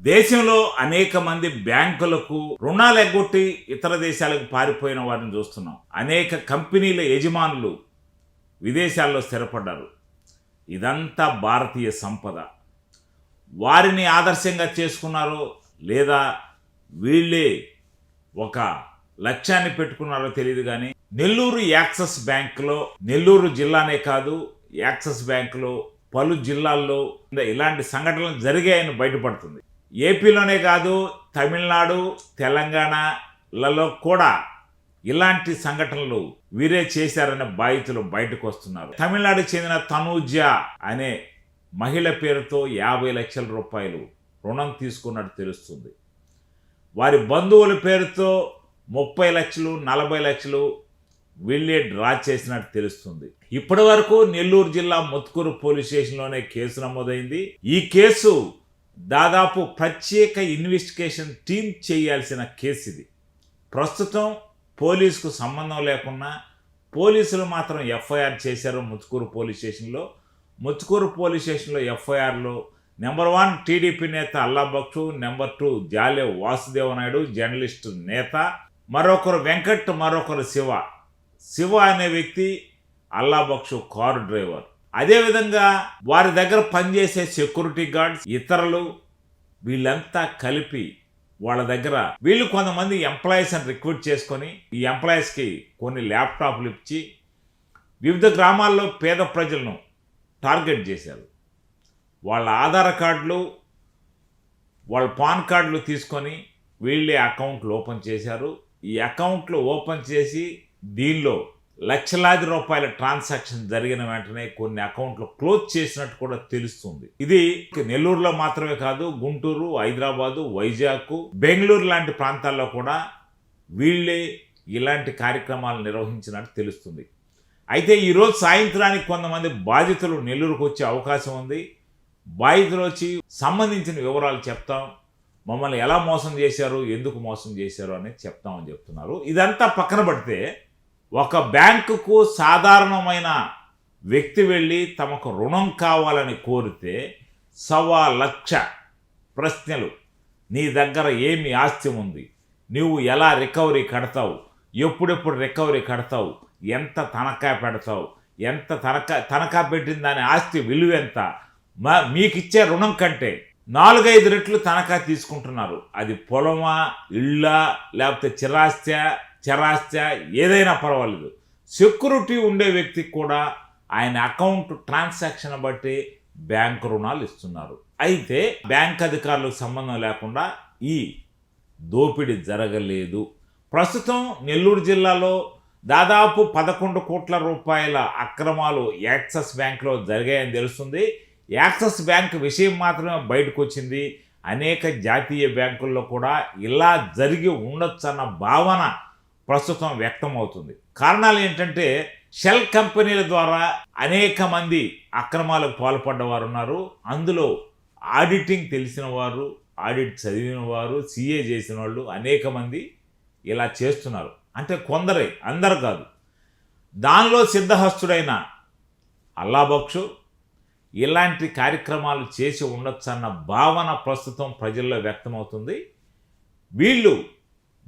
దేశంలో అనేక మంది బ్యాంకులకు రుణాలు ఎగ్గొట్టి ఇతర దేశాలకు పారిపోయిన వారిని చూస్తున్నాం. అనేక కంపెనీల యజమానులు విదేశాల్లో స్థిరపడ్డారు. ఇదంతా భారతీయ సంపద. వారిని ఆదర్శంగా చేసుకున్నారో లేదా వీళ్ళే ఒక లక్ష్యాన్ని పెట్టుకున్నారో తెలియదు కానీ నెల్లూరు యాక్సెస్ బ్యాంకులో నెల్లూరు జిల్లానే కాదు యాక్సెస్ బ్యాంకులో పలు జిల్లాల్లో ఇలాంటి సంఘటనలు జరిగాయని బయటపడుతుంది. ఏపీలోనే కాదు తమిళనాడు తెలంగాణలలో కూడా ఇలాంటి సంఘటనలు వీరే చేశారనే బాధితులు బయటకు వస్తున్నారు తమిళనాడుకు చెందిన తనూజ అనే మహిళ పేరుతో యాభై లక్షల రూపాయలు రుణం తీసుకున్నట్టు తెలుస్తుంది. వారి బంధువుల పేరుతో ముప్పై లక్షలు నలభై లక్షలు వీళ్ళే డ్రా చేసినట్టు తెలుస్తుంది. ఇప్పటి వరకు నెల్లూరు జిల్లా ముత్కూరు పోలీస్ స్టేషన్లోనే కేసు నమోదైంది. ఈ కేసు దాదాపు ప్రత్యేక ఇన్వెస్టిగేషన్ టీం చేయాల్సిన కేసు ఇది ప్రస్తుతం పోలీసుకు సంబంధం లేకున్నా పోలీసులు మాత్రం ఎఫ్ఐఆర్ చేశారు ముత్తుకూరు పోలీస్ స్టేషన్లో. ముత్తుకూరు పోలీస్ స్టేషన్లో ఎఫ్ఐఆర్లో నెంబర్ వన్ టీడీపీ నేత అల్లాబక్షు నెంబర్ టూ జాలే వాసుదేవ నాయుడు జర్నలిస్ట్ నేత మరొకరు వెంకట్ మరొకరు శివ. శివ అనే వ్యక్తి అల్లాబక్షు కారు డ్రైవర్. అదేవిధంగా వారి దగ్గర పనిచేసే సెక్యూరిటీ గార్డ్స్ ఇతరులు వీళ్ళంతా కలిపి వాళ్ళ దగ్గర వీళ్ళు కొంతమంది ఎంప్లాయీస్ అని రిక్రూట్ చేసుకొని ఈ ఎంప్లాయీస్కి కొన్ని ల్యాప్టాప్లు ఇచ్చి వివిధ గ్రామాల్లో పేద ప్రజలను టార్గెట్ చేశారు. వాళ్ళ ఆధార్ కార్డులు వాళ్ళ పాన్ కార్డులు తీసుకొని వీళ్ళే అకౌంట్లు ఓపెన్ చేశారు. ఈ అకౌంట్లు ఓపెన్ చేసి దీనిలో లక్షలాది రూపాయల ట్రాన్సాక్షన్ జరిగిన వెంటనే కొన్ని అకౌంట్లు క్లోజ్ చేసినట్టు కూడా తెలుస్తుంది. ఇది నెల్లూరులో మాత్రమే కాదు గుంటూరు హైదరాబాదు వైజాగ్ బెంగళూరు లాంటి ప్రాంతాల్లో కూడా వీళ్ళే ఇలాంటి కార్యక్రమాలు నిర్వహించినట్టు తెలుస్తుంది. అయితే ఈరోజు సాయంత్రానికి కొంతమంది బాధితులు నెల్లూరుకు వచ్చే అవకాశం ఉంది. బాధితులు వచ్చి సంబంధించిన వివరాలు చెప్తాం. మమ్మల్ని ఎలా మోసం చేశారు ఎందుకు మోసం చేశారు అనేది చెప్తామని చెప్తున్నారు. ఇదంతా పక్కన పడితే ఒక బ్యాంకుకు సాధారణమైన వ్యక్తి వెళ్ళి తమకు రుణం కావాలని కోరితే సవా లక్ష ప్రశ్నలు. నీ దగ్గర ఏమి ఆస్తి ఉంది? నువ్వు ఎలా రికవరీ కడతావు? ఎప్పుడెప్పుడు రికవరీ కడతావు? ఎంత తనఖా పెడతావు? ఎంత తనఖా తనఖా పెట్టిన దాని ఆస్తి విలువ ఎంత? మా మీకు ఇచ్చే రుణం కంటే నాలుగైదు రెట్లు తనఖా తీసుకుంటున్నారు. అది పొలమా ఇళ్ళ లేకపోతే చిరాస్త్యా చరాస్త ఏదైనా పర్వాలేదు. సెక్యూరిటీ ఉండే వ్యక్తికి కూడా ఆయన అకౌంట్ ట్రాన్సాక్షన్ బట్టి బ్యాంకు రుణాలు ఇస్తున్నారు. అయితే బ్యాంక్ అధికారులకు సంబంధం లేకుండా ఈ దోపిడీ జరగలేదు. ప్రస్తుతం నెల్లూరు జిల్లాలో దాదాపు పదకొండు కోట్ల రూపాయల అక్రమాలు యాక్సెస్ బ్యాంక్లో జరిగాయని తెలుస్తుంది. యాక్సెస్ బ్యాంక్ విషయం మాత్రమే బయటకు వచ్చింది అనేక జాతీయ బ్యాంకుల్లో కూడా ఇలా జరిగి ఉండొచ్చన్న భావన ప్రస్తుతం వ్యక్తమవుతుంది. కారణాలు ఏంటంటే షెల్ కంపెనీల ద్వారా అనేక మంది అక్రమాలకు పాల్పడ్డ వారు ఉన్నారు అందులో ఆడిటింగ్ తెలిసిన వారు ఆడిట్ చదివిన వారు సీఏ చేసిన వాళ్ళు అనేక మంది ఇలా చేస్తున్నారు. అంటే కొందరే అందరు కాదు. దానిలో సిద్ధహస్తుడైన అల్లాబక్షు ఇలాంటి కార్యక్రమాలు చేసి ఉండొచ్చన్న భావన ప్రస్తుతం ప్రజల్లో వ్యక్తమవుతుంది. వీళ్ళు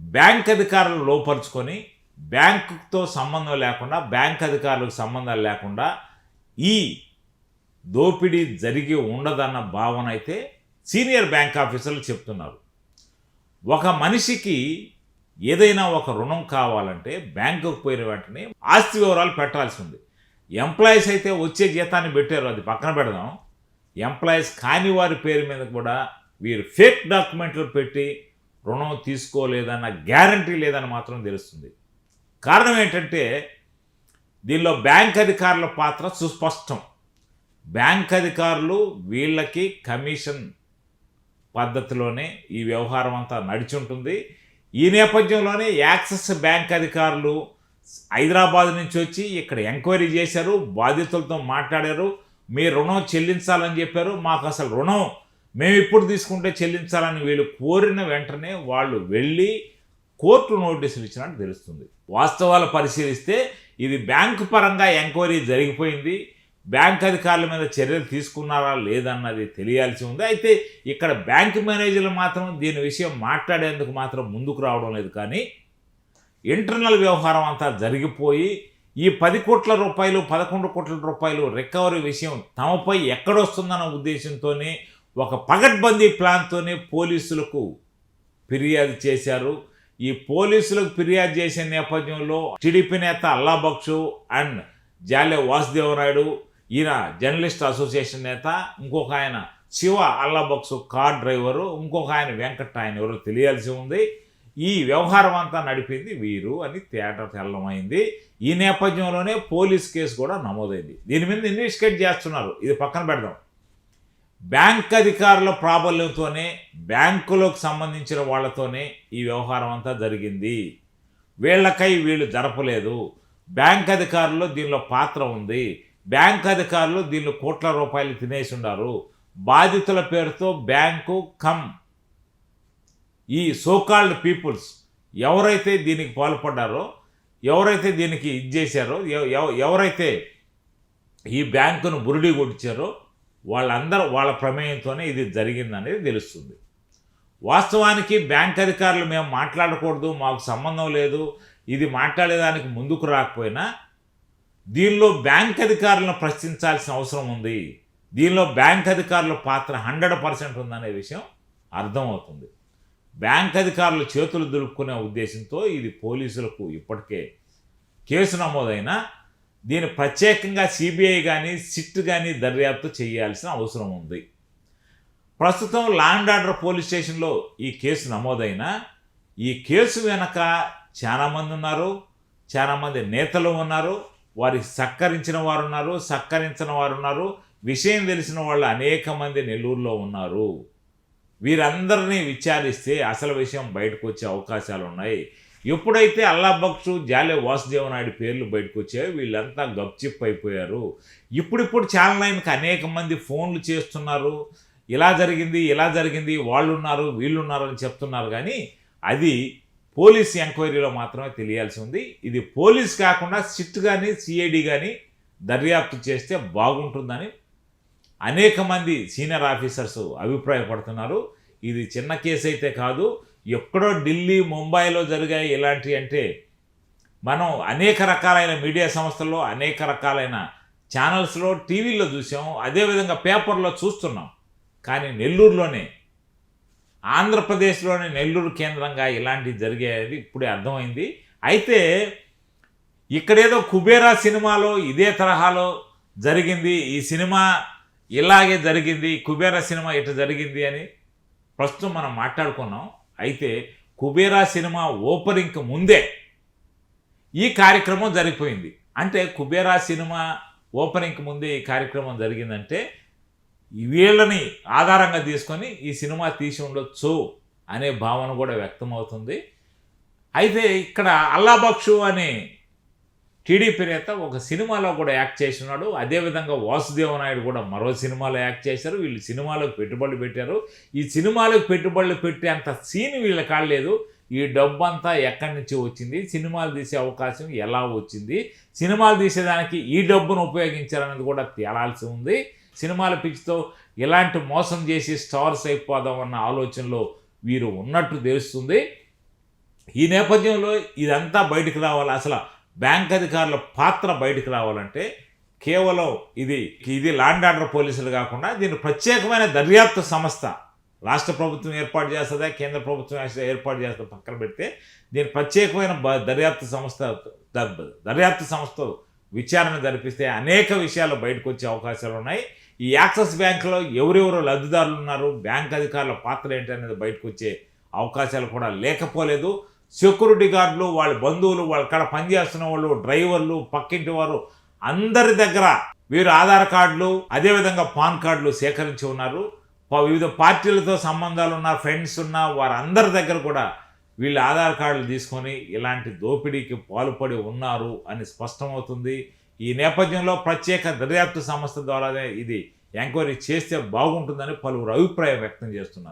బ్యాంక్ అధికారులు లోపరుచుకొని బ్యాంకుతో సంబంధం లేకుండా బ్యాంక్ అధికారులకు సంబంధాలు లేకుండా ఈ దోపిడీ జరిగి ఉండదన్న భావన అయితే సీనియర్ బ్యాంక్ ఆఫీసర్లు చెప్తున్నారు. ఒక మనిషికి ఏదైనా ఒక రుణం కావాలంటే బ్యాంకుకు పోయిన వెంటనే ఆస్తి వివరాలు పెట్టాల్సి ఉంది. ఎంప్లాయీస్ అయితే వచ్చే జీతాన్ని పెట్టారు అది పక్కన పెడదాం. ఎంప్లాయీస్ కాని వారి పేరు మీద కూడా వీరు ఫేక్ డాక్యుమెంట్లు పెట్టి రుణం తీసుకోలేదన్న గ్యారంటీ లేదని మాత్రం తెలుస్తుంది. కారణం ఏంటంటే దీనిలో బ్యాంక్ అధికారుల పాత్ర సుస్పష్టం. బ్యాంక్ అధికారులు వీళ్ళకి కమిషన్ పద్ధతిలోనే ఈ వ్యవహారం అంతా నడిచి ఉంటుంది. ఈ నేపథ్యంలోనే యాక్సిస్ బ్యాంక్ అధికారులు హైదరాబాద్ నుంచి వచ్చి ఇక్కడ ఎంక్వైరీ చేశారు బాధితులతో మాట్లాడారు మీ రుణం చెల్లించాలని చెప్పారు మాకు అసలు రుణం మేము ఇప్పుడు తీసుకుంటే చెల్లించాలని వీళ్ళు కోరిన వెంటనే వాళ్ళు వెళ్ళి కోర్టు నోటీసులు ఇచ్చినట్టు తెలుస్తుంది. వాస్తవాలు పరిశీలిస్తే ఇది బ్యాంకు పరంగా ఎంక్వైరీ జరిగిపోయింది. బ్యాంక్ అధికారుల మీద చర్యలు తీసుకున్నారా లేదన్నది తెలియాల్సి ఉంది. అయితే ఇక్కడ బ్యాంక్ మేనేజర్లు మాత్రం దీని విషయం మాట్లాడేందుకు మాత్రం ముందుకు రావడం లేదు. కానీ ఇంటర్నల్ వ్యవహారం అంతా జరిగిపోయి ఈ పది కోట్ల రూపాయలు పదకొండు కోట్ల రూపాయలు రికవరీ విషయం తమపై ఎక్కడొస్తుందన్న ఉద్దేశంతోనే ఒక పగడ్బందీ ప్లాన్తోనే పోలీసులకు ఫిర్యాదు చేశారు. ఈ పోలీసులకు ఫిర్యాదు చేసే నేపథ్యంలో టీడీపీ నేత అల్లాబక్షు అండ్ జాలే వాసుదేవరాయుడు ఈయన జర్నలిస్ట్ అసోసియేషన్ నేత ఇంకొక ఆయన శివ అల్లాబక్షు కార్ డ్రైవరు ఇంకొక ఆయన వెంకట్ ఆయన ఎవరో తెలియాల్సి ఉంది. ఈ వ్యవహారం అంతా నడిపింది వీరు అని తేట తెల్లమైంది. ఈ నేపథ్యంలోనే పోలీస్ కేసు కూడా నమోదైంది. దీని మీద ఇన్వెస్టిగేట్ చేస్తున్నారు. ఇది పక్కన పెడదాం. బ్యాంక్ అధికారుల ప్రాబల్యంతోనే బ్యాంకులకు సంబంధించిన వాళ్ళతోనే ఈ వ్యవహారం అంతా జరిగింది. వీళ్ళకై వీళ్ళు జరపలేదు. బ్యాంక్ అధికారులు దీనిలో పాత్ర ఉంది. బ్యాంక్ అధికారులు దీనిలో కోట్ల రూపాయలు తినేసి ఉన్నారు. బాధితుల పేరుతో బ్యాంకు కమ్ ఈ సోకాల్డ్ పీపుల్స్ ఎవరైతే దీనికి పాల్పడ్డారో ఎవరైతే దీనికి ఇది చేశారో ఎవ- ఎవరైతే ఈ బ్యాంకును బురుడి కొట్టించారో వాళ్ళందరూ వాళ్ళ ప్రమేయంతోనే ఇది జరిగిందనేది తెలుస్తుంది. వాస్తవానికి బ్యాంక్ అధికారులు మేము మాట్లాడకూడదు మాకు సంబంధం లేదు ఇది మాట్లాడేదానికి ముందుకు రాకపోయినా దీనిలో బ్యాంక్ అధికారులను ప్రశ్నించాల్సిన అవసరం ఉంది. దీనిలో బ్యాంక్ అధికారుల పాత్ర హండ్రెడ్ పర్సెంట్ ఉందనే విషయం అర్థమవుతుంది. బ్యాంక్ అధికారులు చేతులు దులుపుకునే ఉద్దేశంతో ఇది పోలీసులకు ఇప్పటికే కేసు నమోదైనా దీని ప్రత్యేకంగా సిబిఐ కానీ సిట్ కానీ దర్యాప్తు చేయాల్సిన అవసరం ఉంది. ప్రస్తుతం లాండ్ ఆర్డర్ పోలీస్ స్టేషన్లో ఈ కేసు నమోదైనా ఈ కేసు వెనక చాలామంది ఉన్నారు చాలామంది నేతలు ఉన్నారు వారి సక్కరించిన వారు ఉన్నారు సక్కరించిన వారు ఉన్నారు విషయం తెలిసిన వాళ్ళు అనేక మంది నెల్లూరులో ఉన్నారు. వీరందరినీ విచారిస్తే అసలు విషయం బయటకు వచ్చే అవకాశాలు ఉన్నాయి ఎప్పుడైతే అల్లాబక్షు జాలే వాసుదేవనాయుడు పేర్లు బయటకు వచ్చాయో వీళ్ళంతా గప్చిప్ అయిపోయారు. ఇప్పుడిప్పుడు ఛానల్ ఆయనకి అనేక మంది ఫోన్లు చేస్తున్నారు. ఇలా జరిగింది ఇలా జరిగింది వాళ్ళు ఉన్నారు వీళ్ళు ఉన్నారు అని చెప్తున్నారు. కానీ అది పోలీస్ ఎంక్వైరీలో మాత్రమే తెలియాల్సి ఉంది. ఇది పోలీస్ కాకుండా సిట్ కానీ సిఐడి కానీ దర్యాప్తు చేస్తే బాగుంటుందని అనేక మంది సీనియర్ ఆఫీసర్స్ అభిప్రాయపడుతున్నారు. ఇది చిన్న కేసు అయితే కాదు. ఎక్కడో ఢిల్లీ ముంబైలో జరిగాయి ఇలాంటివి అంటే మనం అనేక రకాలైన మీడియా సంస్థల్లో అనేక రకాలైన ఛానల్స్లో టీవీలో చూసాం. అదేవిధంగా పేపర్లో చూస్తున్నాం. కానీ నెల్లూరులోనే ఆంధ్రప్రదేశ్లోని నెల్లూరు కేంద్రంగా ఇలాంటివి జరిగేది ఇప్పుడే అర్థమైంది. అయితే ఇక్కడేదో కుబేరా సినిమాలో ఇదే తరహాలో జరిగింది. ఈ సినిమా ఇలాగే జరిగింది. కుబేరా సినిమా ఇట్లా జరిగింది అని ప్రస్తుతం మనం మాట్లాడుకున్నాం. అయితే కుబేరా సినిమా ఓపెనింగ్కి ముందే ఈ కార్యక్రమం జరిగిపోయింది. అంటే కుబేరా సినిమా ఓపెనింగ్కి ముందే ఈ కార్యక్రమం జరిగిందంటే వీళ్ళని ఆధారంగా తీసుకొని ఈ సినిమా తీసి ఉండొచ్చు అనే భావన కూడా వ్యక్తమవుతుంది. అయితే ఇక్కడ అల్లాబక్షు అనే టీడీపీ నేత ఒక సినిమాలో కూడా యాక్ట్ చేసినాడు. అదేవిధంగా వాసుదేవ నాయుడు కూడా మరో సినిమాలో యాక్ట్ చేశారు. వీళ్ళు సినిమాలకు పెట్టుబడులు పెట్టారు. ఈ సినిమాలకు పెట్టుబడులు పెట్టే అంత సీన్ వీళ్ళ కాడలేదు ఈ డబ్బు అంతా ఎక్కడి నుంచి వచ్చింది? సినిమాలు తీసే అవకాశం ఎలా వచ్చింది? సినిమాలు తీసేదానికి ఈ డబ్బును ఉపయోగించారనేది కూడా తేలాల్సి ఉంది. సినిమాల పిచ్చితో ఇలాంటి మోసం చేసి స్టార్స్ అయిపోదాం అన్న ఆలోచనలో వీరు ఉన్నట్టు తెలుస్తుంది. ఈ నేపథ్యంలో ఇదంతా బయటకు రావాలి. అసలు బ్యాంక్ అధికారుల పాత్ర బయటకు రావాలంటే కేవలం ఇది ఇది లాండ్ ఆర్డర్ పోలీసులు కాకుండా దీని ప్రత్యేకమైన దర్యాప్తు సంస్థ రాష్ట్ర ప్రభుత్వం ఏర్పాటు చేస్తుందా కేంద్ర ప్రభుత్వం ఏర్పాటు చేస్తుందా పక్కన పెడితే దీని ప్రత్యేకమైన బ- దర్యాప్తు సంస్థ దర్యాప్తు సంస్థ విచారణ జరిపిస్తే అనేక విషయాలు బయటకు వచ్చే అవకాశాలు ఉన్నాయి. ఈ యాక్సిస్ బ్యాంకులో ఎవరెవరు లబ్ధిదారులు ఉన్నారు బ్యాంక్ అధికారుల పాత్ర ఏంటి అనేది బయటకు వచ్చే అవకాశాలు కూడా లేకపోలేదు. సెక్యూరిటీ గార్డులు వాళ్ళ బంధువులు వాళ్ళ కాడ పనిచేస్తున్న వాళ్ళు డ్రైవర్లు పక్కింటి వారు అందరి దగ్గర వీరు ఆధార్ కార్డులు అదేవిధంగా పాన్ కార్డులు సేకరించి ఉన్నారు. వివిధ పార్టీలతో సంబంధాలు ఉన్న ఫ్రెండ్స్ ఉన్న వారందరి దగ్గర కూడా వీళ్ళు ఆధార్ కార్డులు తీసుకొని ఇలాంటి దోపిడీకి పాల్పడి ఉన్నారు అని స్పష్టమవుతుంది. ఈ నేపథ్యంలో ప్రత్యేక దర్యాప్తు సంస్థ ద్వారానే ఇది ఎంక్వైరీ చేస్తే బాగుంటుందని పలువురు అభిప్రాయం వ్యక్తం చేస్తున్నారు.